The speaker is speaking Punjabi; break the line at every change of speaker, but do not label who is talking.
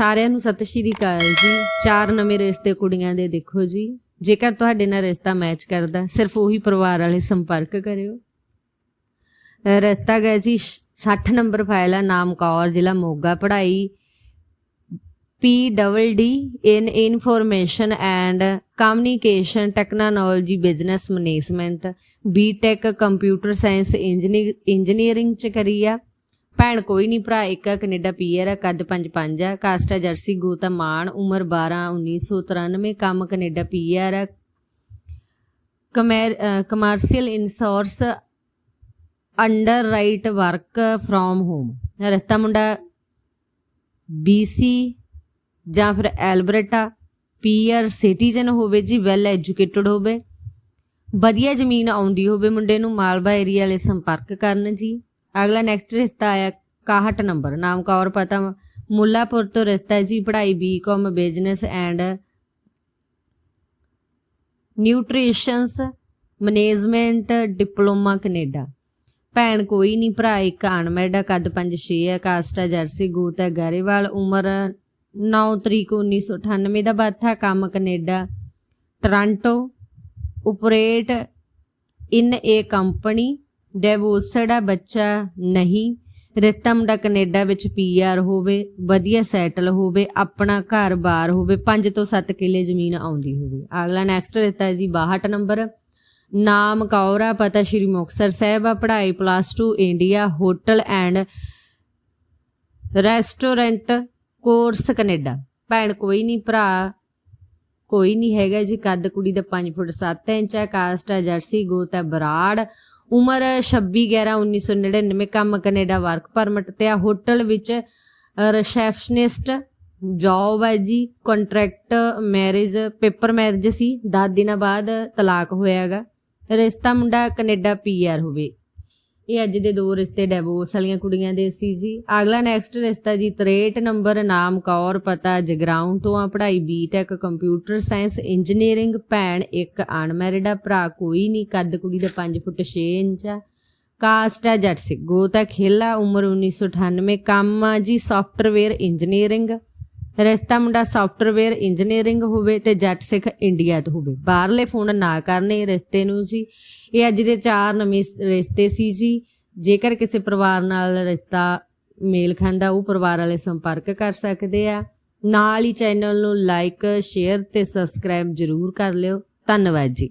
ਸਾਰਿਆਂ ਨੂੰ ਸਤਿ ਸ਼੍ਰੀ ਅਕਾਲ ਜੀ। ਚਾਰ ਨਵੇਂ ਰਿਸ਼ਤੇ ਕੁੜੀਆਂ ਦੇ ਦੇਖੋ ਜੀ। ਜੇਕਰ ਤੁਹਾਡੇ ਨਾਲ ਰਿਸ਼ਤਾ ਮੈਚ ਕਰਦਾ, ਸਿਰਫ ਉਹੀ ਪਰਿਵਾਰ ਵਾਲੇ ਸੰਪਰਕ ਕਰਿਓ। ਰਿਸ਼ਤਾ ਗਿਆ ਜੀ 60 ਨੰਬਰ ਫਾਈਲ ਆ, ਨਾਮ ਕੌਰ, ਜ਼ਿਲ੍ਹਾ ਮੋਗਾ, ਪੜ੍ਹਾਈ P double D in information and communication technology business management BTech computer science engineering ਚ ਕਰੀ ਆ। ਭੈਣ ਕੋਈ ਨਹੀਂ ਭਰਾ, ਇੱਕ ਆ ਕੈਨੇਡਾ ਪੀਆਰ ਆ, ਕੱਦ 5'5 ਆ, ਕਾਸਟਾ ਜਰਸੀ ਗੋਤਾ ਮਾਨ ਉਮਰ 12 1993 ਕੰਮ ਕੈਨੇਡਾ ਪੀਆਰ ਆ। Commercial insurance underwriter work from home ਰਸਤਾ ਮੁੰਡਾ BC ਜਾਂ ਫਿਰ ਐਲਬਰਟਾ ਪੀਆਰ ਸਿਟੀਜ਼ਨ ਹੋਵੇ ਜੀ ਵੈਲ ਐਜੂਕੇਟਡ ਹੋਵੇ। ਵਧੀਆ ਜ਼ਮੀਨ ਆਉਂਦੀ ਹੋਵੇ ਮੁੰਡੇ ਨੂੰ, ਮਾਲਵਾ ਏਰੀਆ ਲਈ ਸੰਪਰਕ ਕਰਨ ਜੀ। ਅਗਲਾ ਨੈਕਸਟ ਰਿਸ਼ਤਾ ਆਇਆ 61 ਨੰਬਰ, ਨਾਮ ਕੌਰ ਪਤਾ ਮੁੱਲਾਪੁਰ ਤੋਂ ਰਿਸ਼ਤਾ ਜੀ ਪੜ੍ਹਾਈ BCom business and nutritions management diploma Canada. ਭੈਣ ਕੋਈ ਨਹੀਂ, ਭਰਾ ਇੱਕ ਅਨਮੈਡ ਕੱਦ 5-6 ਹੈ ਕਾਸਟਾ ਜਰਸੀ ਗੋਤ ਹੈ ਗਰੇਵਾਲ, ਉਮਰ 9 ਤਰੀਕ 1998 ਦਾ ਬਾਥਾ, ਕੰਮ Canada, Toronto operate in a company divorced ਬੱਚਾ ਨਹੀਂ। ਰਿਸ਼ਤਾ ਮੁੰਡਾ ਕੈਨੇਡਾ ਵਿੱਚ ਪੀਆਰ ਹੋਵੇ, ਵਧੀਆ ਸੈਟਲ ਹੋਵੇ, ਆਪਣਾ ਘਰ-ਬਾਰ ਹੋਵੇ 5 ਤੋਂ 7 ਕਿੱਲੇ ਜ਼ਮੀਨ ਆਉਂਦੀ ਹੋਵੇ। ਅਗਲਾ ਨੈਕਸਟ ਰਿਸ਼ਤਾ ਹੈ ਜੀ 62 ਨੰਬਰ। ਨਾਮ ਕੌਰਾ ਪਤਾ ਸ਼੍ਰੀ ਮੁਕਤਸਰ ਸਾਹਿਬ ਆ, ਪੜ੍ਹਾਈ plus 2 India hotel and restaurant course Canada. ਭੈਣ ਕੋਈ ਨਹੀਂ, ਭਰਾ ਕੋਈ ਨਹੀਂ ਹੈਗਾ ਜੀ, ਕੱਦ ਕੁੜੀ ਦਾ 5 ਫੁੱਟ 7 ਇੰਚ ਹੈ ਕਾਸਟ ਆ, ਜਰਸੀ, ਗੋਤ ਹੈ ਬਰਾੜ। ਉਮਰ 26 11 1999 ਕੰਮ ਕੈਨੇਡਾ ਵਰਕ ਪਰਮਿਟ ਤੇ ਆ ਹੋਟਲ ਵਿੱਚ ਰਿਸੈਪਸ਼ਨਿਸਟ ਜੌਬ ਹੈ ਜੀ, ਕੰਟਰੈਕਟ ਮੈਰਿਜ, ਪੇਪਰ ਮੈਰਿਜ ਸੀ 10 ਦਿਨਾਂ ਬਾਅਦ ਤਲਾਕ ਹੋਇਆਗਾ ਰਿਸ਼ਤਾ ਮੁੰਡਾ ਕੈਨੇਡਾ ਪੀਆਰ ਹੋਵੇ। ਇਹ ਅੱਜ ਦੇ ਦੋ ਰਿਸ਼ਤੇ ਡੈਵੋਰਸ ਵਾਲੀਆਂ ਕੁੜੀਆਂ ਦੇ ਸੀ ਜੀ। ਅਗਲਾ ਨੈਕਸਟ ਰਿਸ਼ਤਾ ਜੀ 63 ਨੰਬਰ ਨਾਮ ਕੌਰ ਪਤਾ ਜਗਰਾਉਂ ਤੋਂ ਆ ਪੜ੍ਹਾਈ ਬੀਟੈਕ ਕੰਪਿਊਟਰ ਸਾਇੰਸ ਇੰਜੀਨੀਅਰਿੰਗ ਭੈਣ ਇੱਕ ਅਨਮੈਰਿਡ ਆ, ਭਰਾ ਕੋਈ ਨਹੀਂ, ਕੱਦ ਕੁੜੀ ਦਾ 5 ਫੁੱਟ 6 ਇੰਚ ਆ। ਕਾਸਟ ਆ ਜੱਟ ਸਿੱਖ ਗੋਤਾ ਖੇਲਾ ਉਮਰ 1998 ਕੰਮ ਆ ਜੀ ਸੌਫਟਵੇਅਰ ਇੰਜੀਨੀਅਰਿੰਗ ਰਿਸ਼ਤਾ ਮੁੰਡਾ ਸੌਫਟਵੇਅਰ ਇੰਜੀਨੀਅਰਿੰਗ ਹੋਵੇ ਤੇ ਜੱਟ ਸਿੱਖ ਇੰਡੀਆ ਤੋਂ ਹੋਵੇ। ਬਾਹਰਲੇ ਫੋਨ ਨਾ ਕਰਨੇ ਰਿਸ਼ਤੇ ਨੂੰ ਜੀ। ਇਹ ਅੱਜ ਦੇ ਚਾਰ ਨਵੇਂ ਰਿਸ਼ਤੇ ਸੀ ਜੀ। ਜੇਕਰ ਕਿਸੇ ਪਰਿਵਾਰ ਨਾਲ ਰਿਸ਼ਤਾ ਮੇਲ ਖਾਂਦਾ, ਉਹ ਪਰਿਵਾਰ ਵਾਲੇ ਸੰਪਰਕ ਕਰ ਸਕਦੇ ਆ। ਨਾਲ ਹੀ ਚੈਨਲ ਨੂੰ ਲਾਈਕ ਸ਼ੇਅਰ ਤੇ ਸਬਸਕ੍ਰਾਈਬ ਜ਼ਰੂਰ ਕਰ ਲਿਓ। ਧੰਨਵਾਦ ਜੀ।